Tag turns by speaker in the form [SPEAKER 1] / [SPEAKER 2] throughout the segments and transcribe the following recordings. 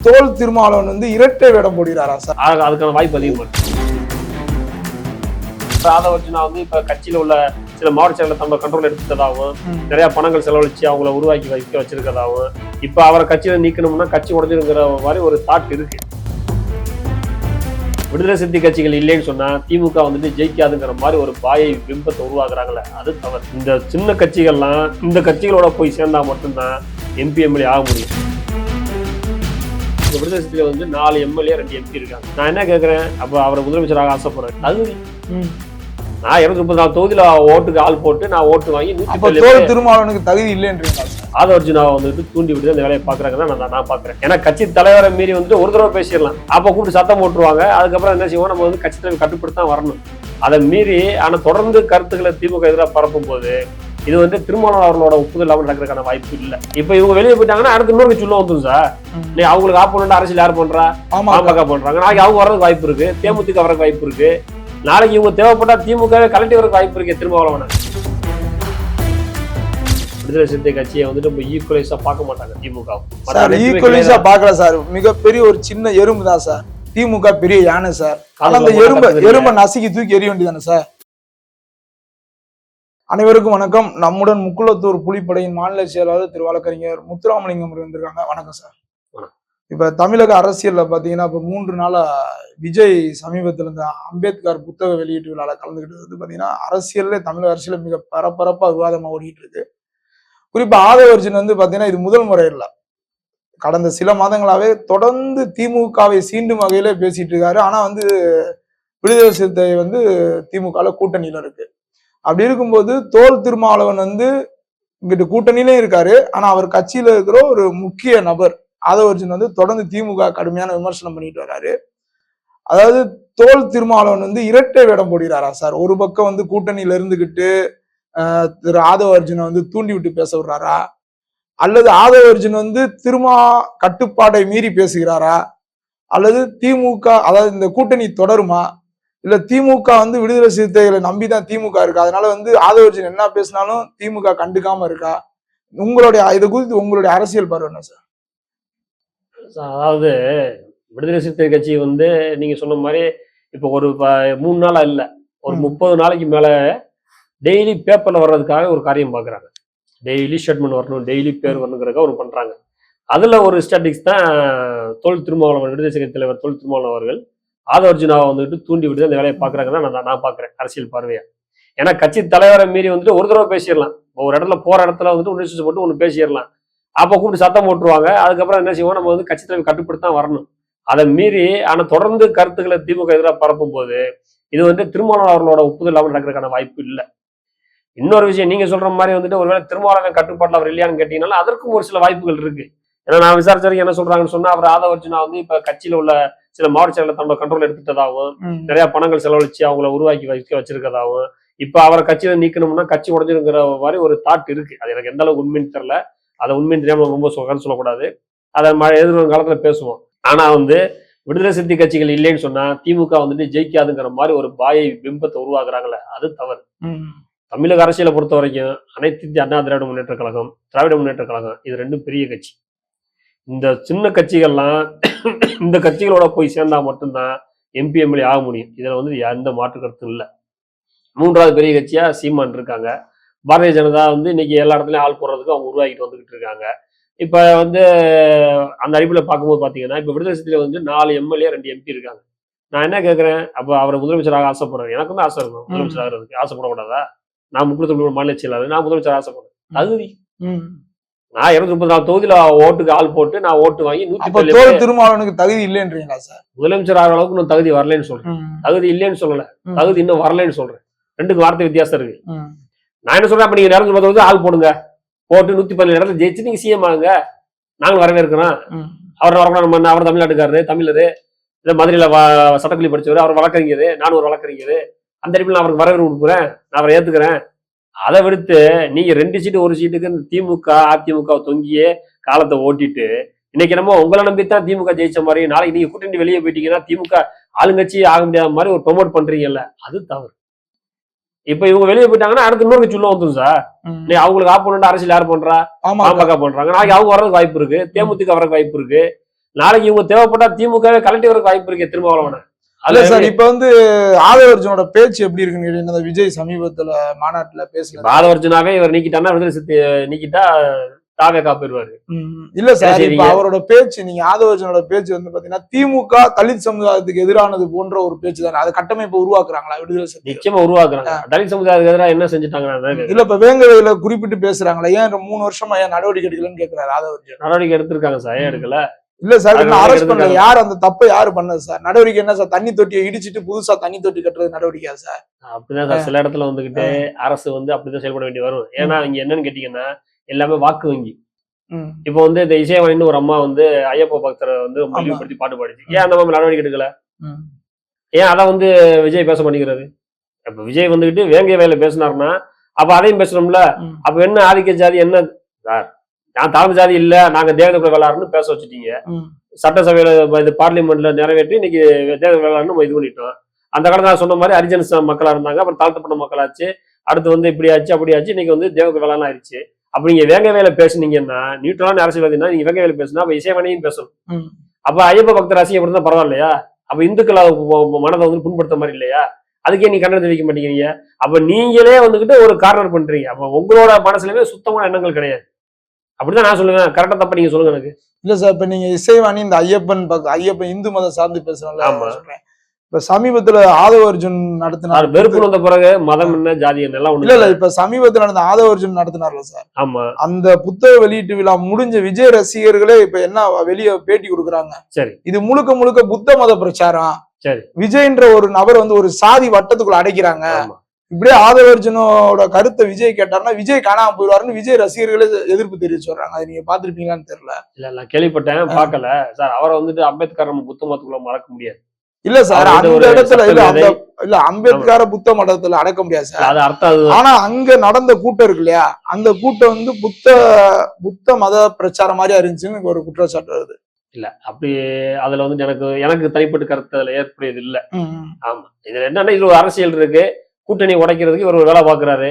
[SPEAKER 1] தோல் திருமாவளவன் வந்து இரட்டை வேடம் போடுகிறாரா சார்?
[SPEAKER 2] ஆக அதுக்கான வாய்ப்பு அதிகமா அதை வச்சு நான் வந்து இப்ப கட்சியில உள்ள சில மாவட்ட செயலர் நம்ம கண்ட்ரோல் எடுத்துட்டதாகவும் நிறைய பணங்கள் செலவழிச்சு அவங்கள உருவாக்கி வைக்க வச்சிருக்கதாகவும் இப்ப அவரை கட்சியில நீக்கணும்னா கட்சி உடஞ்சிருங்கிற மாதிரி ஒரு தாட் இருக்கு. விடுதலை சிறுத்தை கட்சிகள் இல்லைன்னு சொன்னா திமுக வந்துட்டு ஜெயிக்காதுங்கிற மாதிரி ஒரு பாயை பிம்பத்தை உருவாக்குறாங்கல்ல அது தவறு. இந்த சின்ன கட்சிகள்லாம் இந்த கட்சிகளோட போய் சேர்ந்தா மட்டும்தான் எம்பி எம்எல்ஏ ஆக முடியும். இந்த சிறுத்தைகள் வந்து நாலு எம்எல்ஏ ரெண்டு எம்பி இருக்காங்க. நான் என்ன கேட்கறேன் அப்ப அவரை முதலமைச்சராக ஆசைப்படுறேன். தகுதி நான் இருநூத்தி முப்பத்தி நாலு தொகுதியில ஓட்டுக்கு ஆள் போட்டு நான் ஓட்டு வாங்கி நூத்தி
[SPEAKER 1] திருமாவளவனுக்கு தகுதி இல்லைன்றீங்களா சார்
[SPEAKER 2] ஆதவர்ஜுனாவை வந்துட்டு தூண்டி விட்டு அந்த வேலையை பாக்குறாங்கன்னா நான் நான் பாக்குறேன் ஏன்னா கட்சி தலைவரை மீறி வந்துட்டு ஒரு தடவை பேசிடலாம். அப்ப கூப்பிட்டு சத்தம் போட்டுருவாங்க. அதுக்கப்புறம் என்ன செய்வோம்? நம்ம வந்து கட்சி தலைவர் கட்டுப்படுத்த தான் வரணும். அதை மீறி ஆனா தொடர்ந்து கருத்துக்களை திமுக எதிராக பரப்பும் போது இது வந்து திருமணம் அவர்களோட ஒப்புதல் இல்லாமல் நடக்கிறதுக்கான வாய்ப்பு இல்லை. இப்ப இவங்க வெளியே போயிட்டாங்கன்னா அடுத்து இன்னொரு உள்ள வந்துடும் சார். நீ அவங்களுக்கு ஆப்போனண்ட் அரசியல் யார் பண்றா?
[SPEAKER 1] ஆமா
[SPEAKER 2] பாமக பண்றாங்க. நாளைக்கு அவங்க வர்றதுக்கு வாய்ப்பு இருக்கு. தேமுதிக வரதுக்கு வாய்ப்பு இருக்கு. நாளைக்கு இவங்க தேவைப்பட்டா திமுக கலட்டி வரதுக்கு வாய்ப்பு இருக்கு திருமாவளவன. விடுதலை சிறுத்தை கட்சியை வந்துட்டு இப்போ ஈக்குவலைஸா பார்க்க மாட்டாங்க திமுக.
[SPEAKER 1] சார் ஈக்குவலிஸா பாக்கல சார். மிகப்பெரிய ஒரு சின்ன எறும்பு தான் சார். திமுக பெரிய யானை சார். அந்த எறும்பை எறும்பை நசுக்கி தூக்கி எறிய வேண்டியதானே சார்? அனைவருக்கும் வணக்கம். நம்முடன் முக்குளத்தூர் புலிப்படையின் மாநில செயலாளர் திரு வழக்கறிஞர் முத்துராமலிங்கம் வந்திருக்காங்க வணக்கம் சார். இப்ப தமிழக அரசியல்ல பாத்தீங்கன்னா இப்ப மூன்று நாளா விஜய் சமீபத்துல இந்த அம்பேத்கர் புத்தக வெளியீட்டு விழால கலந்துக்கிட்டு வந்து பாத்தீங்கன்னா அரசியல்ல தமிழக அரசியல மிக பரபரப்பா விவாதமா ஓடிட்டு இருக்கு. குறிப்பா ஆதவர்ஜன் வந்து பாத்தீங்கன்னா இது முதல் முறை இல்ல. கடந்த சில மாதங்களாவே தொடர்ந்து திமுகவை சீண்டும் வகையில பேசிட்டு இருக்காரு. ஆனா வந்து விடுதலை சிறுத்தை வந்து திமுகல கூட்டணியில இருக்கு. அப்படி இருக்கும்போது தோல் திருமாவளவன் வந்து இங்கிட்டு கூட்டணியிலும் இருக்காரு. ஆனா அவர் கட்சியில இருக்கிற ஒரு முக்கிய நபர் ஆதவர்ஜன் வந்து தொடர்ந்து திமுக கடுமையான விமர்சனம் பண்ணிட்டு வர்றாரு அதாவது தோல் திருமாவளவன் வந்து இரட்டை வேடம் போடுகிறாரா சார்? ஒரு பக்கம் வந்து கூட்டணியில இருந்துகிட்டு திரு ஆதவ ஆதவர்ஜுனை வந்து தூண்டி விட்டு பேச விடுறாரா? அல்லது ஆதவ அர்ஜுன் வந்து திருமா கட்டுப்பாடை மீறி பேசுகிறாரா? அல்லது திமுக அதாவது இந்த கூட்டணி தொடருமா? இல்ல திமுக வந்து விடுதலை சிறுத்தைகளை நம்பிதான் திமுக இருக்கு? அதனால வந்து ஆதவர்ஜன் என்ன பேசினாலும் திமுக கண்டுக்காம இருக்கா? உங்களுடைய இது குறித்து உங்களுடைய அரசியல் பார்வை என்ன சார்?
[SPEAKER 2] அதாவது விடுதலை சிறுத்தை கட்சி வந்து நீங்க சொன்ன மாதிரி இப்போ ஒரு மூணு நாளா இல்ல. ஒரு. முப்பது நாளைக்கு மேல டெய்லி பேப்பர்ல வர்றதுக்காக ஒரு காரியம் பாக்குறாங்க. டெய்லி ஸ்டேட்மெண்ட் வரணும் டெய்லி பேர் வரணுங்கிறதுக்காக ஒரு பண்றாங்க. அதுல ஒரு ஸ்டாட்டிக்ஸ் தான் தொல் திருமாவளவன் விடுதலை சிறுத்தை தலைவர் தொல் திருமாவளவன் அவர்கள் ஆதவர்ஜுனாவை வந்துட்டு தூண்டி விட்டு அந்த வேலையை பார்க்குறாங்கன்னா நான் நான் பார்க்குறேன் அரசியல் பார்வையா. ஏன்னா கட்சி தலைவரை மீறி வந்துட்டு ஒரு தடவை பேசிடலாம். ஒரு இடத்துல போகிற இடத்துல வந்துட்டு ஒன்று போட்டு ஒன்று பேசிடலாம். அப்போ கூப்பிட்டு சத்தம் போட்டுருவாங்க. அதுக்கப்புறம் என்ன செய்வோம்? நம்ம வந்து கட்சி தலைவர் கட்டுப்படுத்தான் வரணும். அதை மீறி ஆனால் தொடர்ந்து கருத்துக்களை திமுக எதிராக பரப்பும் போது இது வந்து திருமாவளவன் அவர்களோட ஒப்புதல் இல்லாமல் நடக்கிறதுக்கான வாய்ப்பு இல்லை. இன்னொரு விஷயம் நீங்க சொல்ற மாதிரி வந்துட்டு ஒருவேளை திருமாவளவன் கட்டுப்பாட்டில் அவர் இல்லையான்னு கேட்டீங்கன்னா அதற்கும் ஒரு சில வாய்ப்புகள் இருக்கு. ஏன்னா நான் விசாரிச்ச வரைக்கும் என்ன சொல்றாங்கன்னு சொன்னா அவர் ஆதவர்ஜுனா வந்து இப்ப கட்சியில உள்ள சில மாவட்ட செயலர் தன்னோட கண்ட்ரோல் எடுத்துட்டதாகவும் நிறைய பணங்கள் செலவழிச்சு அவங்கள உருவாக்கி வைக்க வச்சிருக்கதாகவும் இப்ப அவரை கட்சியில நீக்கணும்னா கட்சி உடஞ்சிருங்கிற மாதிரி ஒரு தாட் இருக்கு. அது எனக்கு எந்த அளவுக்கு உண்மைன்னு தெரியல. அதை உண்மைன்னு தெரியாம ரொம்ப சொல்ல சொல்லக்கூடாது. அதை எதிர்வரும் காலத்துல பேசுவோம். ஆனா வந்து விடுதலை சிறுத்தை கட்சிகள் இல்லைன்னு சொன்னா திமுக வந்துட்டு ஜெயிக்காதுங்கிற மாதிரி ஒரு பாயை பிம்பத்தை உருவாக்குறாங்கல்ல அது தவறு. தமிழக அரசியலை பொறுத்த வரைக்கும் அனைத்து இந்திய அண்ணா திராவிட முன்னேற்ற கழகம் திராவிட முன்னேற்ற கழகம் இது ரெண்டும் பெரிய கட்சி. இந்த சின்ன கட்சிகள்லாம் இந்த கட்சிகளோட போய் சேர்ந்தா மட்டும்தான் எம்பி எம்எல்ஏ ஆக முடியும். இதுல வந்து எந்த மாற்று கருத்தும் இல்லை. மூன்றாவது பெரிய கட்சியா சீமான் இருக்காங்க. பாரதிய ஜனதா வந்து இன்னைக்கு எல்லா இடத்துலயும் ஆள் போடுறதுக்கு அவங்க உருவாக்கிட்டு வந்துகிட்டு இருக்காங்க. இப்ப வந்து அந்த அடிப்படையில் பார்க்கும்போது பாத்தீங்கன்னா இப்ப விடுதலை சிறுத்தையில வந்து நாலு எம்எல்ஏ ரெண்டு எம்பி இருக்காங்க. நான் என்ன கேட்கறேன் அப்ப அவரை முதலமைச்சராக ஆசைப்படுறேன். எனக்கு வந்து ஆசை இருக்கும் முதலமைச்சர் ஆகிறதுக்கு. ஆசைப்படக்கூடாதா? நான் முக்கியத்துவ மாநில செயலாளர். நான் முதலமைச்சர் ஆசைப்படுறேன். தகுதி. நான் இருநூத்தி முப்பத்தி நாலு தொகுதியில ஓட்டுக்கு ஆள் போட்டு நான் ஓட்டு வாங்கி நூத்தி
[SPEAKER 1] தோல் திருமாவளவனுக்கு தகுதி இல்லைன்றீங்களா சார்?
[SPEAKER 2] முதலமைச்சர் ஆகிற அளவுக்கு நான் தகுதி வரலைன்னு சொல்றேன். தகுதி இல்லைன்னு சொல்லல. தகுதி இன்னும் வரலைன்னு சொல்றேன். ரெண்டுக்கு வார்த்தை வித்தியாசம் இருக்கு. நான் என்ன சொல்றேன்? அப்ப நீங்க இருநூத்தி முப்பது தொகுதி ஆள் போடுங்க. போட்டு நூத்தி பதினேழு இடத்துல ஜெயிச்சு நீங்க சிஎம் ஆகுங்க. நாங்களும் வரவேற்கிறோம். அவர் வரக்கூடாது நம்ம அவர் தமிழ்நாட்டுக்காரரு தமிழரு இல்ல மதுரையில சட்டக்கல்வி படிச்சவர் அவர் வழக்கறிஞர் நானும் ஒரு வழக்கறிஞர். அந்த அடிப்பில் நான் அவருக்கு வரவேற்பு கொடுக்குறேன். நான் அவரை ஏத்துக்கிறேன். அதை விடுத்து நீங்க ரெண்டு சீட்டு ஒரு சீட்டுக்கு இந்த திமுக அதிமுக தொங்கியே காலத்தை ஓட்டிட்டு இன்னைக்கு நம்ம உங்களை நம்பித்தான் திமுக ஜெயிச்ச மாதிரி நாளைக்கு நீங்க கூட்டணி வெளியே போயிட்டீங்கன்னா திமுக ஆளுங்கட்சி ஆக முடியாத மாதிரி ஒரு ப்ரொமோட் பண்றீங்கல்ல அது தவறு. இப்ப இவங்க வெளியே போயிட்டாங்கன்னா அடுத்து இன்னொரு கட்சி உள்ள வந்துடும் சார். நீ அவங்களுக்கு ஆப்போனண்ட் அரசியல் யார் பண்றா? பாமக பண்றாங்க. நாளைக்கு அவங்க வர்றதுக்கு வாய்ப்பு இருக்கு. தேமுதிக வர்றதுக்கு வாய்ப்பு இருக்கு. நாளைக்கு இவங்க தேவைப்பட்டா திமுகவே கலட்டி வரக்கு வாய்ப்பு இருக்கு திருமாவளவனை. அதுல
[SPEAKER 1] சார் இப்ப வந்து ஆதவர்ஜனோட பேச்சு எப்படி இருக்குன்னு கேட்டீங்கன்னா, விஜய் சமீபத்துல மாநாட்டுல பேசுனது
[SPEAKER 2] பாதவர்ஜனாவே இவர் நீக்கிட்டான்னா விடுதலை நீக்கிட்டா தாவே காப்பிடுவாரு
[SPEAKER 1] ம், இல்ல சார் இப்ப? அவரோட பேச்சு நீங்க ஆதவர்ஜனோட பேச்சு வந்து பாத்தீங்கன்னா திமுக தலித் சமுதாயத்துக்கு எதிரானது போன்ற ஒரு பேச்சு தானே. அது கட்டமைப்பு உருவாக்குறாங்களா விடுதலை சிறுத்தைகள்?
[SPEAKER 2] நிச்சயமா உருவாக்குறாங்க. தலித் சமுதாயத்துக்கு எதிராக என்ன செஞ்சுட்டாங்க
[SPEAKER 1] இல்ல இப்ப வேங்கவையில குறிப்பிட்டு பேசுறாங்களா ஏன் மூணு வருஷமா ஏன் நடவடிக்கை எடுக்கலன்னு கேக்குறாரு ஆதவர்ஜன்?
[SPEAKER 2] நடவடிக்கை எடுத்திருக்காங்க சார் ஏன் எடுக்கல?
[SPEAKER 1] இல்ல சார் அரெஸ்ட் பண்ணல. யார் அந்த தப்பை யாரு பண்ணது சார்? நடவடிக்கை என்ன சார்? தண்ணி தொட்டியை இடிச்சிட்டு புதுசா தண்ணி தொட்டி கட்டுறது நடவடிக்கையா சார்?
[SPEAKER 2] அப்படிதான் சார். சில இடத்துல வந்துகிட்டு அரசு வந்து அப்படிதான் செயல்பட வேண்டி வரும். ஏன்னா இங்க என்னன்னு கேட்டீங்கன்னா எல்லாமே வாக்கு வங்கி. இப்போ வந்து இந்த இசைவாணின்னு ஒரு அம்மா வந்து ஐயப்ப பக்தரை வந்து. இழிவுபடுத்தி பாட்டு பாடிச்சு. ஏன் அந்த மாதிரி நடவடிக்கை எடுக்கல. ஏன் அதை வந்து விஜய் பேச மாட்டேங்கிறாரு? இப்ப விஜய் வந்துகிட்டு வேங்கை வேலை பேசினாருன்னா அப்ப அதையும் பேசணும்ல. அப்ப என்ன ஆதிக்க ஜாதி என்ன? சார் நான் தலைமை ஜாதி இல்ல நாங்க தேவதை வேளாறுன்னு பேச வச்சுட்டீங்க. சட்டசபையில இது பார்லிமெண்ட்ல நிறைவேற்றி இன்னைக்கு வேளாறுன்னு நம்ம இது பண்ணிட்டோம். அந்த காலத்துல சொன்ன மாதிரி ஹரிஜன் ச- மக்களா இருந்தாங்க அப்புறம் தாழ்த்தப்பட்ட மக்களாச்சு. அடுத்து வந்து இப்படி ஆச்சு அப்படி ஆச்சு இன்னைக்கு வந்து தேவக வேளாண் ஆயிடுச்சு. அப்ப நீங்க வேங்க வேலை பேசுனீங்கன்னா நியூட்ரலான அரசியல்வாதினா நீங்க வேங்க வேலை பேசுனா அப்ப இசைவாணியும் பேசணும். அப்ப ஐயப்ப பக்தர் அசிங்கப்படுத்தா பரவாயில்லையா? அப்ப இந்துக்களை மனதை வந்து புண்படுத்த மாதிரி இல்லையா? அதுக்கே நீ கண்டனம் தெரிவிக்க மாட்டேங்கிறீங்க. அப்ப நீங்களே வந்துகிட்டு ஒரு கார்னர் பண்றீங்க. அப்ப உங்களோட மனசுலயுமே சுத்தமான எண்ணங்கள் கிடையாது. அப்படிதான் நான் சொல்லுவேன். கரெக்டா தப்பா நீங்க சொல்லுங்க எனக்கு.
[SPEAKER 1] இல்ல சார் இப்ப நீங்க இசைவாணி இந்த ஐயப்பன் பக்கம் ஐயப்பன் இந்து மதம் சார்ந்து
[SPEAKER 2] ஆமா.
[SPEAKER 1] சொல்றேன். இப்ப சமீபத்துல ஆதவர்ஜுன் நடத்தினார்.
[SPEAKER 2] அது வெறுப்பு வந்த பிறகு மதம் என்ன ஜாதி என்ன
[SPEAKER 1] இல்ல இல்ல இப்ப சமீபத்துல நடந்த ஆதவர்ஜுன் நடத்தினார்ல சார்
[SPEAKER 2] ஆமா.
[SPEAKER 1] அந்த புத்தக வெளியீட்டு விழா முடிஞ்ச விஜய் ரசிகர்களே இப்ப என்ன வெளிய பேட்டி கொடுக்குறாங்க.
[SPEAKER 2] சரி.
[SPEAKER 1] இது முழுக்க முழுக்க புத்த மத பிரச்சாரம்.
[SPEAKER 2] சரி.
[SPEAKER 1] விஜய்ன்ற ஒரு நபர் வந்து ஒரு சாதி வட்டத்துக்குள்ள அடைக்கிறாங்க. இப்படியே ஆதவர்ஜுனோட கருத்தை விஜய் கேட்டாருன்னா விஜய் காணாம போயிடுவாருன்னு விஜய் ரசிகர்களே எதிர்ப்பு தெரிவிச்சு வர்றாங்க. அது நீங்க பாத்திருப்பீங்களான்னு தெரியல.
[SPEAKER 2] இல்ல நான் கேள்விப்பட்டேன் பார்க்கல. சார் அவரை வந்துட்டு அம்பேத்கர் நம்ம புத்த மதத்துக்குள்ள மறக்க முடியாது.
[SPEAKER 1] இல்ல சார் அந்த இடத்துல இல்ல அந்த. இல்ல அம்பேத்கர புத்த மடத்துல அடக்க முடியாது சார்.
[SPEAKER 2] அது அர்த்தம்
[SPEAKER 1] ஆனா அங்க நடந்த கூட்டம் இருக்கு இல்லையா? அந்த கூட்டம் வந்து புத்த புத்த மத பிரச்சாரம் மாதிரியா இருந்துச்சுன்னு ஒரு குற்றச்சாட்டு வருது.
[SPEAKER 2] இல்ல அப்படி அதுல வந்து எனக்கு எனக்கு தனிப்பட்ட கருத்து அதுல ஏற்புடையது இல்ல. ஆமா. இதுல என்னன்னா இதுல ஒரு அரசியல் இருக்கு. கூட்டணி உடைக்கிறதுக்கு இவர் ஒரு வேலை பார்க்குறாரு.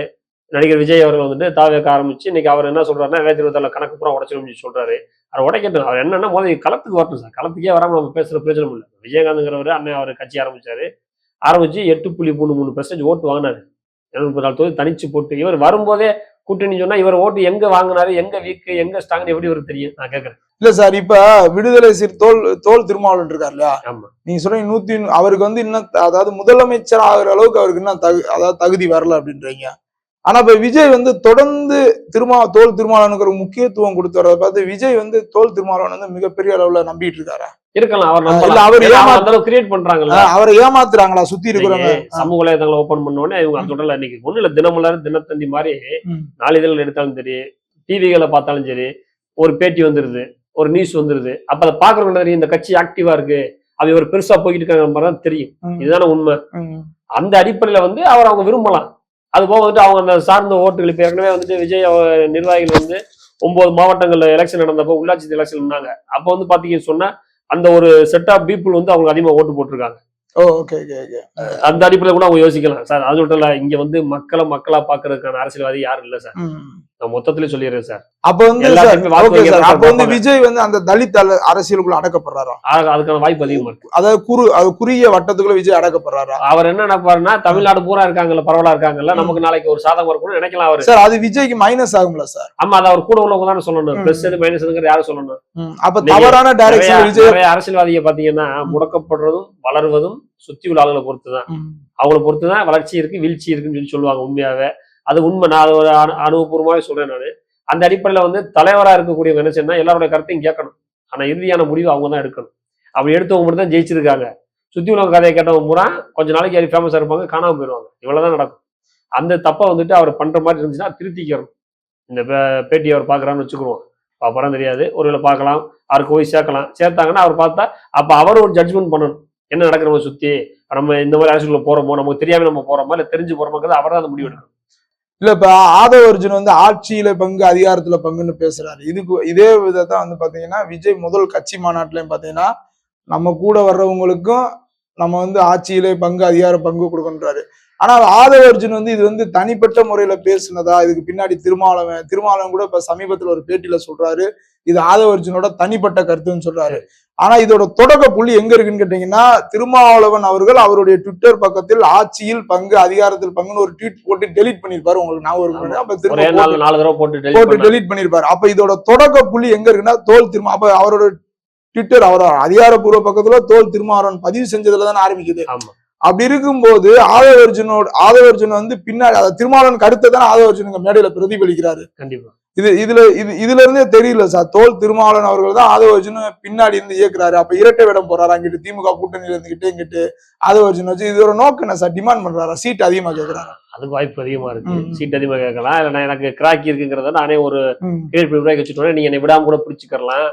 [SPEAKER 2] நடிகர் விஜய் அவர்கள் வந்துட்டு தாவேக்க ஆரம்பிச்சு இன்னைக்கு அவர் என்ன சொல்றாருன்னா வேதி இருபத்தால கணக்கு பூரா உடச்சிடும் சொல்றாரு. அவர் உடைக்கட்டும். அவர் என்னன்னா முதல் களத்துக்கு வரட்டும் சார். களத்துக்கே வராம நம்ம பேசுற பிரச்சனை இல்லை. விஜயகாந்துங்கிறவர் அண்ணன் அவர் கட்சி ஆரம்பிச்சாரு. ஆரம்பிச்சு எட்டு புள்ளி மூணு மூணு பெர்சன்டேஜ் ஓட்டு வாங்கினாரு. முப்பது நாலு தொகுதி தனிச்சு போட்டு இவர் வரும்போதே கூட்டணி சொன்னா இவர் ஓட்டு எங்க வாங்கினாரு எங்க வீக்கு எங்க ஸ்ட்ராங்னு எப்படி இவருக்கு தெரியும்? நான் கேட்கறேன்
[SPEAKER 1] இல்ல சார் இப்ப விடுதலை சிறு தோல் தோல் திருமாவளவன் இருக்கார் இல்லையா நீங்க சொல்றீங்க நூத்தி அவருக்கு வந்து இன்னும் அதாவது முதலமைச்சர் ஆகுற அளவுக்கு அவருக்கு இன்னும் தகு அதாவது தகுதி வரல அப்படின்றீங்க. ஆனா இப்ப விஜய் வந்து தொடர்ந்து திருமா தோல் திருமாவளவனுக்கு ஒரு முக்கியத்துவம் கொடுத்து வரதை பார்த்து விஜய் வந்து தோல் திருமாவளவன் வந்து மிகப்பெரிய அளவுல நம்பிட்டு இருக்காரு?
[SPEAKER 2] இருக்கலாம் அவர்
[SPEAKER 1] அவர்
[SPEAKER 2] ஏன்னா
[SPEAKER 1] ஏமா-
[SPEAKER 2] அவங்க அந்த அளவுக்கு கிரியேட் பண்றாங்கல்ல.
[SPEAKER 1] அவரை ஏமாத்துறாங்களா சுத்தி இருக்கிறவங்க
[SPEAKER 2] சமூக வலைதளங்களை ஓபன் பண்ண உடனே இவங்க அந்த தொடர்ல இன்னைக்கு ஒண்ணு இல்ல தினமலர் தினத்தந்தி மாதிரி. நாளிதழ்கள் எடுத்தாலும் சரி டிவிகளை பார்த்தாலும் சரி ஒரு பேட்டி வந்துருது. ஒரு நியூஸ் வந்துருது. அப்ப அதை பாக்குறவங்க தெரியும் இந்த கட்சி ஆக்டிவா இருக்கு. அது இவர் பெருசா போய்கிட்டு இருக்காங்க மாதிரி தான் தெரியும். இதுதானே உண்மை. அந்த அடிப்படையில வந்து அவர் அவங்க விரும்பலாம். அது போக வந்துட்டு அவங்க அந்த சார்ந்த ஓட்டுகள் இப்ப ஏற்கனவே வந்துட்டு விஜய் நிர்வாகிகள் வந்து ஒன்பது மாவட்டங்கள்ல எலெக்ஷன் நடந்தப்போ உள்ளாட்சி எலெக்ஷன் இருந்தாங்க அப்போ வந்து பாத்தீங்கன்னு சொன்னா அந்த ஒரு செட் ஆஃப் பீப்புள் வந்து அவங்க அதிகமா ஓட்டு போட்டிருக்காங்க. அந்த அடிப்படையில் கூட அவங்க யோசிக்கலாம். சார் அது மட்டும் இல்ல இங்க வந்து மக்களை மக்களா பாக்குறதுக்கான அரசியல்வாதி யாரும் இல்ல சார். நான் மொத்தத்திலே சொல்லிடுறேன் சார்.
[SPEAKER 1] அப்ப வந்து அப்ப வந்து. விஜய் வந்து அந்த தலித் அரசியலுக்குள்ள அடக்கப்படுறாரா?
[SPEAKER 2] அதுக்கான வாய்ப்பு அதிகமா இருக்கு.
[SPEAKER 1] அதாவது குறு அது குறுகிய வட்டத்துக்குள்ள விஜய் அடக்கப்படுறாரா?
[SPEAKER 2] அவர் என்ன நினைப்பாருன்னா தமிழ்நாடு பூரா இருக்காங்கல்ல பரவலா இருக்காங்கல்ல நமக்கு நாளைக்கு ஒரு சாதகம் வரக்கூட நினைக்கலாம் அவரு.
[SPEAKER 1] சார் அது விஜய்க்கு மைனஸ் ஆகும்ல சார்.
[SPEAKER 2] ஆமா அது அவர் கூட உள்ளவங்க தானே சொல்லணும். பிளஸ் எது மைனஸ் எதுங்கிற யாரும் சொல்லணும்?
[SPEAKER 1] அப்ப தவறான டைரக்ஷன் விஜய்
[SPEAKER 2] அரசியல்வாதியை பாத்தீங்கன்னா முடக்கப்படுறதும் வளர்வதும் சுத்தி உள்ள ஆளுகளை பொறுத்து தான்
[SPEAKER 1] ம்,
[SPEAKER 2] அவங்கள பொறுத்து தான் வளர்ச்சி இருக்கு வீழ்ச்சி இருக்குன்னு சொல்லி சொல்லுவாங்க உண்மையாவே. அது உண்மை. நான் அது ஒரு அனு- அனுபவபூர்வமாவே சொல்றேன் நான். அந்த அடிப்படையில வந்து தலைவராக இருக்கக்கூடிய என்ன செய்யணும் எல்லாருடைய கருத்தையும் கேட்கணும். ஆனால் இறுதியான முடிவு அவங்க தான் எடுக்கணும். அப்படி எடுத்தவங்க மட்டும் தான் ஜெயிச்சிருக்காங்க. சுத்தி உலக கதையை கேட்டவங்க பூரா கொஞ்ச நாளைக்கு யாரும் ஃபேமஸாக இருப்பாங்க காணாம போயிடுவாங்க. இவ்வளவுதான் நடக்கும். அந்த தப்பை வந்துட்டு அவர் பண்ற மாதிரி இருந்துச்சுன்னா திருத்திக்கிறோம் இந்த பேட்டி அவர் பார்க்குறான்னு வச்சுக்கிருவோம் அப்புறம் தெரியாது. ஒருவேளை பார்க்கலாம். அவருக்கு போய் சேர்க்கலாம். சேர்த்தாங்கன்னா அவர் பார்த்தா அப்போ அவர் ஒரு ஜட்ஜ்மெண்ட் பண்ணணும். என்ன நடக்கிறவங்க சுற்றி சுத்தி? நம்ம இந்த மாதிரி அரசுக்குள்ளே போகிறோமோ நமக்கு தெரியாம நம்ம போறோமா? இல்லை தெரிஞ்சு போறோமாங்கிறது அவர் தான் அந்த முடிவு எடுக்கணும்.
[SPEAKER 1] இல்ல இப்ப ஆதவ அர்ஜுன் வந்து ஆட்சியில பங்கு அதிகாரத்துல பங்குன்னு பேசுறாரு. இதுக்கு இதே விதத்தான் வந்து பாத்தீங்கன்னா விஜய் முதல் கட்சி மாநாட்டிலையும் பாத்தீங்கன்னா நம்ம கூட வர்றவங்களுக்கும் நம்ம வந்து ஆட்சியிலே பங்கு அதிகார பங்கு கொடுக்கன்றாரு ஆனா ஆதவ அர்ஜுன் வந்து இது வந்து தனிப்பட்ட முறையில பேசுனதா இதுக்கு பின்னாடி திருமாவளவன் திருமாவளவன் கூட இப்ப சமீபத்துல ஒரு பேட்டியில சொல்றாரு. இது ஆதவ அர்ஜுனோட தனிப்பட்ட கருத்துன்னு சொல்றாரு. ஆனா இதோட தொடக்க புள்ளி எங்க இருக்குன்னு கேட்டீங்கன்னா திருமாவளவன் அவர்கள் அவருடைய ட்விட்டர் பக்கத்தில் ஆட்சியில் பங்கு அதிகாரத்தில் பங்குன்னு ஒரு ட்வீட் போட்டு டெலீட் பண்ணிருப்பாரு. உங்களுக்கு நான் ஒரு அப்ப திரும்ப
[SPEAKER 2] போட்டு.
[SPEAKER 1] டெலீட் பண்ணிருப்பாரு. அப்ப இதோட தொடக்க புள்ளி எங்க இருக்குன்னா தோல் திருமா அப்ப அவரோட ட்விட்டர் அவரோட அதிகாரப்பூர்வ பக்கத்துல தோல் திருமாவளவன் பதிவு செஞ்சதுல தானே ஆரம்பிக்குது அப்படி இருக்கும்போது ஆதவர்ஜுனோட ஆதவர்ஜுன் வந்து பின்னாடி அதாவது திருமாவளவனுக்கு அடுத்து தான் ஆதவர்ஜுனுங்க மேடையில பிரதிபலிக்கிறாரு.
[SPEAKER 2] கண்டிப்பா.
[SPEAKER 1] இது இதுல இது இதுல இருந்தே தெரியல சார். தோல் திருமாவளவன் அவர்கள் தான் ஆதவர்ஜுன் பின்னாடி இருந்து இயக்குறாரு. அப்ப இரட்டை வேடம் போறாரு அங்கிட்டு திமுக கூட்டணியில இருந்துகிட்டு இங்கிட்டு ஆதவர்ஜுன் வச்சு இது ஒரு நோக்கம் என்ன சார்? டிமாண்ட் பண்றாரா? சீட் அதிகமா கேக்குறாரு?
[SPEAKER 2] அதுக்கு வாய்ப்பு அதிகமா இருக்கு. சீட் அதிகமா கேட்கலாம். இல்ல நான் எனக்கு கிராக்கி இருக்குங்கிறத நானே ஒரு கேள்வி வச்சுட்டோன்னே நீங்க என்னை விடாம கூட பிடிச்சிக்கலாம்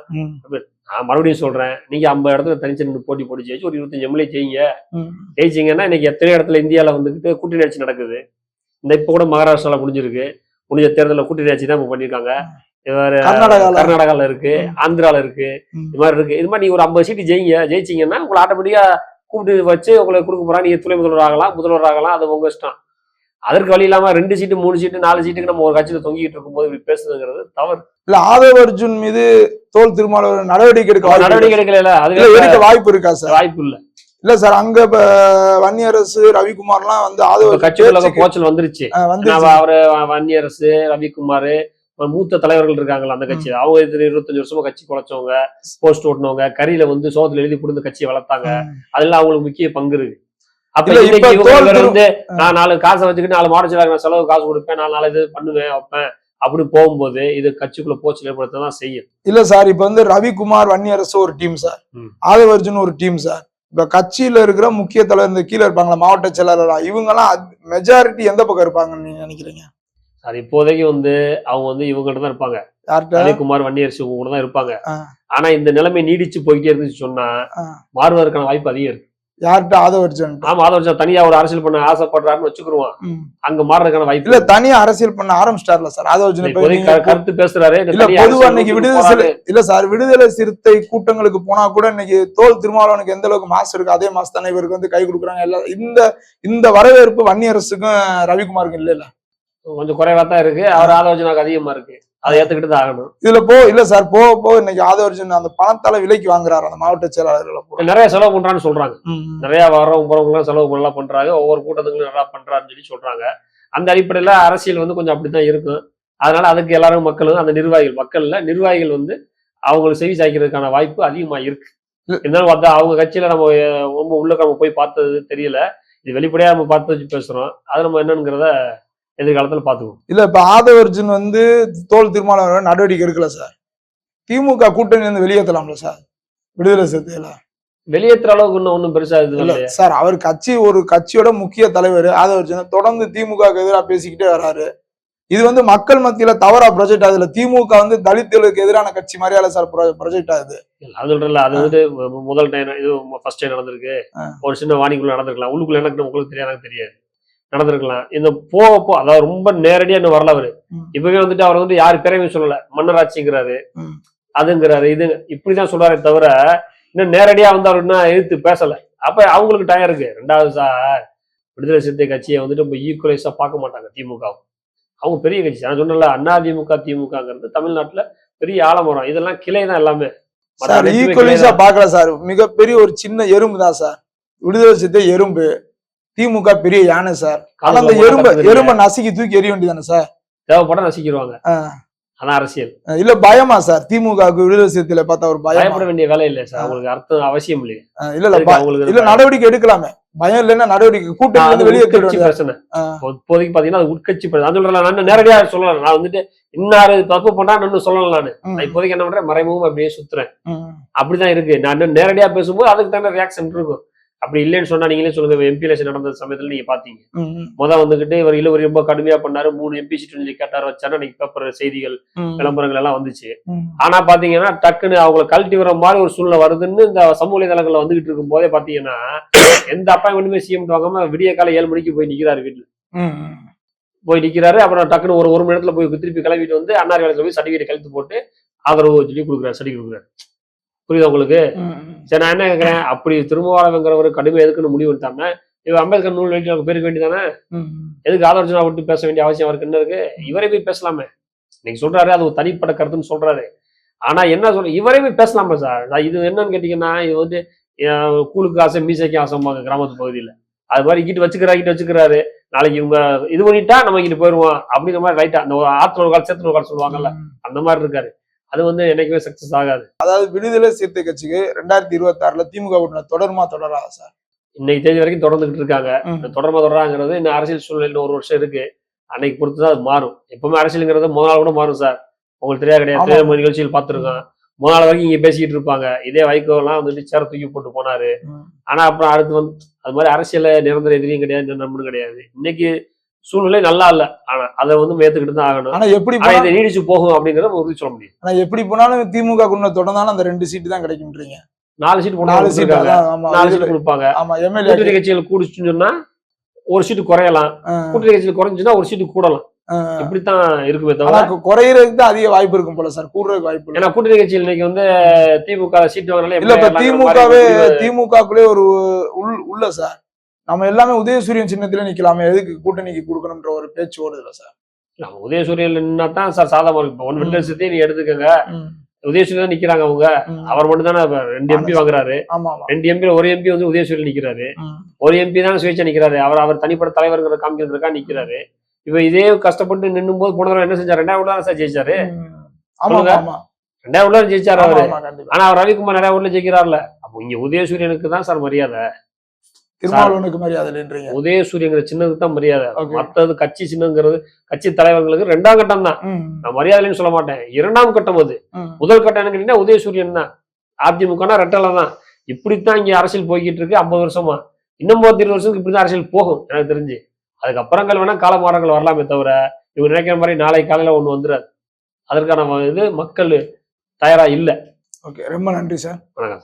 [SPEAKER 2] நான் மறுபடியும் சொல்றேன். நீங்க ஐம்பது இடத்துல தனிச்சு நின்று போட்டி போட்டு ஜெயிச்சு ஒரு இருபத்தஞ்சு எம்எல்ஏ செய்யுங்க. ஜெயிச்சிங்கன்னா இன்னைக்கு எத்தனை இடத்துல இந்தியால வந்துட்டு கூட்டணி ஆட்சி நடக்குது. இந்த இப்ப கூட மகாராஷ்டிரால முடிஞ்சிருக்கு. முடிஞ்ச தேர்தலில் கூட்டணி தான் இப்ப
[SPEAKER 1] கர்நாடகால.
[SPEAKER 2] கர்நாடகால இருக்கு. ஆந்திரால இருக்கு. இது மாதிரி இருக்கு. இது மாதிரி நீங்க ஒரு ஐம்பது சீட்டு ஜெயிங்க ஜெயிச்சீங்கன்னா உங்களை ஆட்டோமேட்டிக்கா கூப்பிட்டு வச்சு உங்களை கொடுக்க போறாங்க. நீங்க துணை முதல்வர் ஆகலாம் முதல்வர் ஆகலாம் அது உங்க இஷ்டம். அதற்கு வழி இல்லாம ரெண்டு சீட்டு மூணு சீட்டு நாலு சீட்டுக்கு நம்ம ஒரு கட்சியில தொங்கிட்டு இருக்கும்போது இப்படி பேசுதுங்கிறது தவறு.
[SPEAKER 1] இல்ல ஆதவர்ஜுன் மீது தோல் திருமாவளவன் நடவடிக்கை எடுக்க
[SPEAKER 2] நடவடிக்கை? எடுக்கல அது
[SPEAKER 1] எடுக்க வாய்ப்பு இருக்கா சார்?
[SPEAKER 2] வாய்ப்பு இல்ல.
[SPEAKER 1] இல்ல சார் அங்க இப்ப வன்னியரசு ரவிக்குமார்லாம் வந்து ஆதவர்ஜுன்
[SPEAKER 2] கட்சிக்குள்ள போச்சல் வந்துருச்சு. நான் அவரு வன்னியரசு ரவிக்குமார் மூத்த தலைவர்கள் இருக்காங்கல்ல அந்த கட்சி அவங்க இருபத்தஞ்சு வருஷமா கட்சி குலைச்சவங்க போஸ்ட் ஓட்டினவங்க கரியில வந்து சோத்துல எழுதி கொடுத்து கட்சியை வளர்த்தாங்க. அதெல்லாம் அவங்களுக்கு முக்கிய பங்கு இருக்கு. அப்ப
[SPEAKER 1] இல்ல,
[SPEAKER 2] இன்னைக்கு
[SPEAKER 1] இப்ப
[SPEAKER 2] இவங்க
[SPEAKER 1] தோல்
[SPEAKER 2] இவர்
[SPEAKER 1] திரு-
[SPEAKER 2] வந்து நான் நாலு காசை வச்சுக்கிட்டு நாலு மாடு நான் செலவு காசு கொடுப்பேன் நாலு நாலு இது பண்ணுவேன் வைப்பேன். அப்படி போகும்போது இது கட்சிக்குள்ள போச்சு ஏற்படுத்த தான் செய்யும்.
[SPEAKER 1] இல்ல சார் இப்ப வந்து ரவிக்குமார் வன்னியரசு ஒரு டீம் சார். ஆதவர்ஜுன் ஒரு டீம் சார். இப்ப கட்சியில இருக்கிற முக்கிய தலைவர் இந்த கீழே இருப்பாங்களா மாவட்ட செயலாளரா இவங்க எல்லாம் மெஜாரிட்டி எந்த பக்கம் இருப்பாங்கன்னு நீங்க நினைக்கிறீங்க?
[SPEAKER 2] அது இப்போதைக்கு வந்து அவங்க வந்து இவங்ககிட்ட தான் இருப்பாங்க. ரவிக்குமார் வன்னியரசு இவங்க கூட தான் இருப்பாங்க.
[SPEAKER 1] ஆனா
[SPEAKER 2] இந்த நிலைமை நீடிச்சு போய்கிட்டே இருந்துச்சு சொன்னா. மாறுவதற்கான வாய்ப்பு அதிகம் இருக்கு.
[SPEAKER 1] யார்கிட்ட ஆதவர்ஜுன்
[SPEAKER 2] ஆமா வச்சா தனியா ஒரு அரசியல் பண்ண ஆசைப்படுறாருன்னு வச்சுக்கிருவான். அங்க மாறுறதுக்கான வாய்ப்பு
[SPEAKER 1] இல்ல. தனியா அரசியல் பண்ண ஆரம்பிச்சிட்டார்ல சார். ஆதவர்ஜுன்
[SPEAKER 2] கருத்து பேசுறாரு.
[SPEAKER 1] இல்ல பொதுவா இன்னைக்கு விடுதலை இல்ல சார் விடுதலை சிறுத்தை கூட்டங்களுக்கு போனா கூட இன்னைக்கு தோல் திருமாவளவனுக்கு எந்த அளவுக்கு மாசு இருக்கு அதே மாசு தானே இவருக்கு வந்து கை கொடுக்குறாங்க. எல்லாம் இந்த இந்த வரவேற்பு வன்னியரசுக்கும் ரவிக்குமாருக்கும் இல்ல இல்ல
[SPEAKER 2] கொஞ்சம் குறைவா தான் இருக்கு. அவர் ஆலோசனாக்கு அதிகமா இருக்கு. அதை ஏத்துக்கிட்டு தான் ஆகணும்.
[SPEAKER 1] இதுல போ இல்ல சார் போக போக இன்னைக்கு ஆதவர்ஜுன் அந்த பணத்தால விலைக்கு வாங்குறாரு அந்த மாவட்ட செயலாளர்களை.
[SPEAKER 2] நிறைய செலவு பண்றான்னு சொல்றாங்க. நிறைய வரவங்க போறவங்க எல்லாம் செலவு நல்லா பண்றாங்க. ஒவ்வொரு கூட்டத்துக்கும் நல்லா பண்றாருன்னு சொல்லி சொல்றாங்க. அந்த அடிப்படையில அரசியல் வந்து கொஞ்சம் அப்படித்தான் இருக்கும். அதனால அதுக்கு எல்லாரும் மக்களும் அந்த நிர்வாகிகள் மக்கள்ல நிர்வாகிகள் வந்து அவங்களுக்கு செவி சாய்க்கிறதுக்கான வாய்ப்பு அதிகமா இருக்கு. இருந்தாலும் பார்த்தா அவங்க கட்சியில நம்ம ரொம்ப உள்ள நம்ம போய் பார்த்தது தெரியல. இது வெளிப்படையா நம்ம பார்த்து வச்சு பேசுறோம். அது நம்ம என்னங்கிறத எதிர்காலத்துல பாத்துக்குவோம்.
[SPEAKER 1] இல்ல இப்ப ஆதவர்ஜுன் வந்து தோல் திருமாவளவன் நடவடிக்கை எடுக்கல சார். திமுக கூட்டணி வந்து வெளியேற்றலாம்ல சார். விடுதலை சிறுத்தையில
[SPEAKER 2] வெளியேற்றுற அளவுக்கு இன்னும் ஒன்றும் பெருசா இது
[SPEAKER 1] இல்ல சார் அவர் கட்சி ஒரு கட்சியோட முக்கிய தலைவர் ஆதவர்ஜுன் தொடர்ந்து திமுக எதிராக பேசிக்கிட்டே வராரு. இது வந்து மக்கள் மத்தியில தவறா ப்ரொஜெக்ட் ஆகுதுல திமுக வந்து தலித்துகளுக்கு எதிரான கட்சி மாதிரியால சார் ப்ரொஜெக்ட் ஆகுது
[SPEAKER 2] அது சொல்றேன்ல அது வந்து முதல் டைம் இது ஃபர்ஸ்ட் டைம் நடந்திருக்கு. ஒரு சின்ன வாணிக்குள்ள நடந்திருக்கலாம். உள்ளுக்குள்ள எனக்கு உங்களுக்கு தெரியாது எனக்கு தெரியாது. நடந்திருக்கலாம். இந்த போக போ அதாவது ரொம்ப நேரடியா இன்னும் வரல அவரு. இப்பவே வந்துட்டு அவர் வந்து யார் பேரையும் சொல்லல. மன்னராட்சிங்கிறாரு. அதுங்கிறாரு. இது இப்படிதான் சொல்றாரே தவிர இன்னும் நேரடியா வந்து அவர் இன்னும் எதிர்த்து பேசல. அப்ப அவங்களுக்கு டயம் இருக்கு. ரெண்டாவது சார் விடுதலை சிறுத்தை கட்சியை வந்துட்டு ரொம்ப ஈக்குவலைஸா பார்க்க மாட்டாங்க திமுக அவங்க பெரிய கட்சி. நான் சொன்னல அண்ணா திமுக திமுகங்கிறது தமிழ்நாட்டுல பெரிய ஆலமரம். இதெல்லாம் கிளை தான் எல்லாமே.
[SPEAKER 1] ஈக்குவலிஸா பாக்கல சார். மிகப்பெரிய ஒரு சின்ன எறும்பு தான் சார். விடுதலை சிறுத்தை எறும்பு. திமுக பெரிய யானை சார். ஆனா அந்த எறும்பை. எறும்பை நசுக்கி தூக்கி எறிய வேண்டியதானே சார்?
[SPEAKER 2] தேவைப்பட நசிக்கிடுவாங்க
[SPEAKER 1] ஆ.
[SPEAKER 2] அதான் அரசியல்.
[SPEAKER 1] இல்ல பயமா சார். திமுகவுக்கு விடுதலை சிறுத்தையில பார்த்தா ஒரு பயமா.
[SPEAKER 2] பயப்பட வேண்டிய வேலை இல்லை சார்? அவங்களுக்கு அர்த்தம் அவசியம் இல்லையே.
[SPEAKER 1] இல்ல இல்ல இல்ல நடவடிக்கை எடுக்கலாமே. பயம் இல்லைன்னா நடவடிக்கை கூட்டணி
[SPEAKER 2] அது
[SPEAKER 1] வந்து வெளியே
[SPEAKER 2] பிரச்சனை. இப்போதைக்கு பாத்தீங்கன்னா அது உட்கட்சி பிரச்சனை. நான் சொல்றேன் நான் நேரடியா சொல்லல. நான் வந்துட்டு இன்னாரு தப்பு பண்ணா நான் சொல்லல நானு. நான் இப்போதைக்கு என்ன பண்றேன்? மறைமுகம் அப்படியே சுத்துறேன். அப்படிதான் இருக்கு. நான் நேரடியா பேசும்போது அதுக்கு தானே ரியாக்ஷன் இருக்கும். அப்படி இல்லைன்னு சொன்னா நீங்களே சொல்லுங்க எம்பி எலெக்ஷன் நடந்த சமயத்துல நீங்க பாத்தீங்க. முத வந்துகிட்டு இவர் இல்ல ஒரு ரொம்ப கடுமையா பண்ணாரு. மூணு எம்பி சீட் சொல்லி கேட்டாரு வச்சாரு. அன்னைக்கு பேப்பர் செய்திகள் விளம்பரங்கள் எல்லாம் வந்துச்சு. ஆனா பாத்தீங்கன்னா டக்குன்னு அவங்களை கழட்டி வர மாதிரி ஒரு சூழ்நிலை வருதுன்னு இந்த சமூக வலைதளங்கள்ல வந்துகிட்டு இருக்கும் போதே பாத்தீங்கன்னா எந்த அப்பா ஒண்ணுமே சிஎம் வாங்காம விடிய காலை ஏழு மணிக்கு போய் நிக்கிறாரு வீட்டுல. போய் நிக்கிறாரு. அப்புறம் டக்குன்னு ஒரு ஒரு மணி நேரத்துல போய் திருப்பி கிளம்பிட்டு வந்து அன்னார் வேலையில போய் சர்டிஃபிகேட் கழுத்து போட்டு ஆதரவு சொல்லி கொடுக்குறாரு சர்டிஃபிகேட் கொடுக்குறாரு. புரியுதா உங்களுக்கு? சரி நான் என்ன கேட்கறேன் அப்படி திருமாவளவங்கிறவர் கடுமை எதுக்குன்னு முடிவு எடுத்தாம இவ அம்பேத்கர் நூல் வெளியில பேருக்கு வேண்டியதானே? எதுக்கு ஆதரஜனா விட்டு பேச வேண்டிய அவசியம் அவருக்கு என்ன இருக்கு? இவரே போய் பேசலாமே. நீங்க சொல்றாரு அது ஒரு தனிப்பட்ட கருத்துன்னு சொல்றாரு. ஆனா என்ன சொல்ல இவரையுமே பேசலாமா சார் இது என்னன்னு கேட்டீங்கன்னா இது வந்து அஹ், கூழுக்கு ஆசை மீசைக்கு ஆசைம்பாங்க கிராமத்து பகுதியில. அது மாதிரி இங்கிட்டு வச்சுக்கிறாரு இங்கிட்டு வச்சுக்கிறாரு. நாளைக்கு இவங்க இது பண்ணிட்டா நம்ம இங்கிட்டு போயிருவோம். அப்படிங்கிற மாதிரி ரைட்டா அந்த ஒரு ஒரு கால் சேத்துல ஒரு கால் சொல்லுவாங்கல்ல. அந்த மாதிரி இருக்காரு. அது வந்து என்னைக்குமே சக்சஸ் ஆகாது.
[SPEAKER 1] அதாவது விடுதலை சிறுத்தை கட்சிக்கு ரெண்டாயிரத்தி இருபத்தி ஆறுல திமுக உறுப்பினர் தொடருமா தொடராதா சார்?
[SPEAKER 2] இன்னைக்கு தேதி வரைக்கும் தொடர்ந்துகிட்டு இருக்காங்க.
[SPEAKER 1] ம்.
[SPEAKER 2] இந்த தொடர்பா தொடராங்கிறது இன்னும் அரசியல் சூழ்நிலை ஒரு வருஷம் இருக்கு. அன்னைக்கு பொறுத்து தான் அது மாறும். எப்பவுமே அரசியலுங்கிறது முதல் நாள் கூட மாறும் சார். உங்களுக்கு தெரியாது கிடையாது. தேர்தல் நிகழ்ச்சியில் பார்த்துருக்கோம் முதல் நாள் வரைக்கும் இங்க பேசிக்கிட்டு இருப்பாங்க. இதே வைகோ எல்லாம் வந்துட்டு சேர தூக்கி போட்டு போனாரு. ஆனா அப்புறம் அடுத்து வந்து அது மாதிரி அரசியல்ல நிரந்தர எதிரியும் கிடையாது நம்பரும் கிடையாது. இன்னைக்கு சூழ்நிலை நல்லா இல்ல. ஆனா அதை வந்து ஏத்துக்கிட்டு தான் ஆகணும்.
[SPEAKER 1] ஆனா எப்படி
[SPEAKER 2] இதை நீடிச்சு போகும் அப்படிங்கறத உறுதி சொல்ல முடியும்.
[SPEAKER 1] ஆனா எப்படி போனாலும் திமுக உறுப்பினர் தொடர்ந்தாலும் அந்த ரெண்டு சீட்டு தான் கிடைக்கும்ன்றீங்க.
[SPEAKER 2] நாலு
[SPEAKER 1] நாலு சீட்டு
[SPEAKER 2] போட்டு
[SPEAKER 1] அதான், ஆமா
[SPEAKER 2] நாலு சீட்டு கொடுப்பாங்க.
[SPEAKER 1] ஆமா எம்எல்ஏ
[SPEAKER 2] கூட்டணி கட்சிகள் கூடிச்சுன்னு சொன்னா ஒரு சீட்டு குறையலாம். கூட்டணி கட்சியில் குறைஞ்சுன்னா ஒரு சீட்டு கூடலாம். இப்படித்தான் இருக்குமே தவிர
[SPEAKER 1] குறையறதுக்கு தான் அதிக வாய்ப்பு இருக்கும் போல சார். கூடுறதுக்கு வாய்ப்பு இல்லை.
[SPEAKER 2] ஏன்னா கூட்டணி கட்சியில் இன்னைக்கு வந்து திமுக சீட் வாங்கினாலே
[SPEAKER 1] இல்ல இப்ப திமுகவே திமுகக்குள்ளே ஒரு உள் உள்ள சார். நம்ம எல்லாமே உதயசூரியன் சின்னத்துல நிக்கலாமே எதுக்கு கூட்டணிக்கு கொடுக்கணும்ன்ற ஒரு பேச்சு ஓடுதுல சார்?
[SPEAKER 2] நம்ம உதயசூரியன் நின்னா தான் சார் இருக்கு இப்போ ஒன்
[SPEAKER 1] ம்.
[SPEAKER 2] விட்டர்ஸத்தையும் நீ எடுத்துக்கங்க. உதயசூரியன் தான் நிக்கிறாங்க அவங்க. அவர் மட்டும் தானே ரெண்டு எம்பி வாங்குறாரு. ரெண்டு எம்பி ஒரு எம்பி வந்து உதயசூரியன் நிக்கிறாரு. ஒரு எம்பி தான் சுயேட்சா நிக்கிறாரு. அவர் அவர் தனிப்பட்ட தலைவர்கிற காமிக்கிறதுக்கா நிக்கிறாரு. இப்ப இதே கஷ்டப்பட்டு நின்னும் போது போன தடவை என்ன செஞ்சாரு? ரெண்டாவது தான் சார் ஜெயிச்சாரு.
[SPEAKER 1] ம். ஆமா
[SPEAKER 2] சொல்லுங்க.
[SPEAKER 1] ஆமா
[SPEAKER 2] ரெண்டாவது உள்ள ஜெயிச்சாரு அவரு. ஆனா அவர் ரவிக்குமார் நிறைய ஊர்ல ஜெயிக்கிறார்ல அப்போ இங்க உதயசூரியனுக்கு தான் சார் மரியாதை.
[SPEAKER 1] திருமாவளவனுக்கு மரியாதை இல்லைன்றீங்க
[SPEAKER 2] உதயசூரியங்கிற சின்னதுக்கு தான் மரியாதை. மத்தது கட்சி சின்னங்கிறது கட்சி தலைவர்களுக்கு ரெண்டாம் கட்டம் தான். நான் மரியாதைன்னு சொல்ல மாட்டேன். இரண்டாம் கட்டம் அது. முதல் கட்டம் என்ன கேட்டீங்கன்னா உதயசூரியன் தான். அதிமுகனா ரெட்டலை தான். இப்படித்தான் இங்க அரசியல் போய்கிட்டு இருக்கு ஐம்பது வருஷமா. இன்னும் பத்து இருபது வருஷத்துக்கு இப்படிதான் அரசியல் போகும் எனக்கு தெரிஞ்சு. அதுக்கப்புறங்கள் வேணா கால மாறங்கள் வரலாமே தவிர இவங்க நினைக்கிற மாதிரி நாளை காலையில ஒண்ணு வந்துடாது அதற்கான இது மக்கள் தயாரா இல்ல.
[SPEAKER 1] ஓகே ரொம்ப நன்றி சார்.
[SPEAKER 2] வணக்கம்.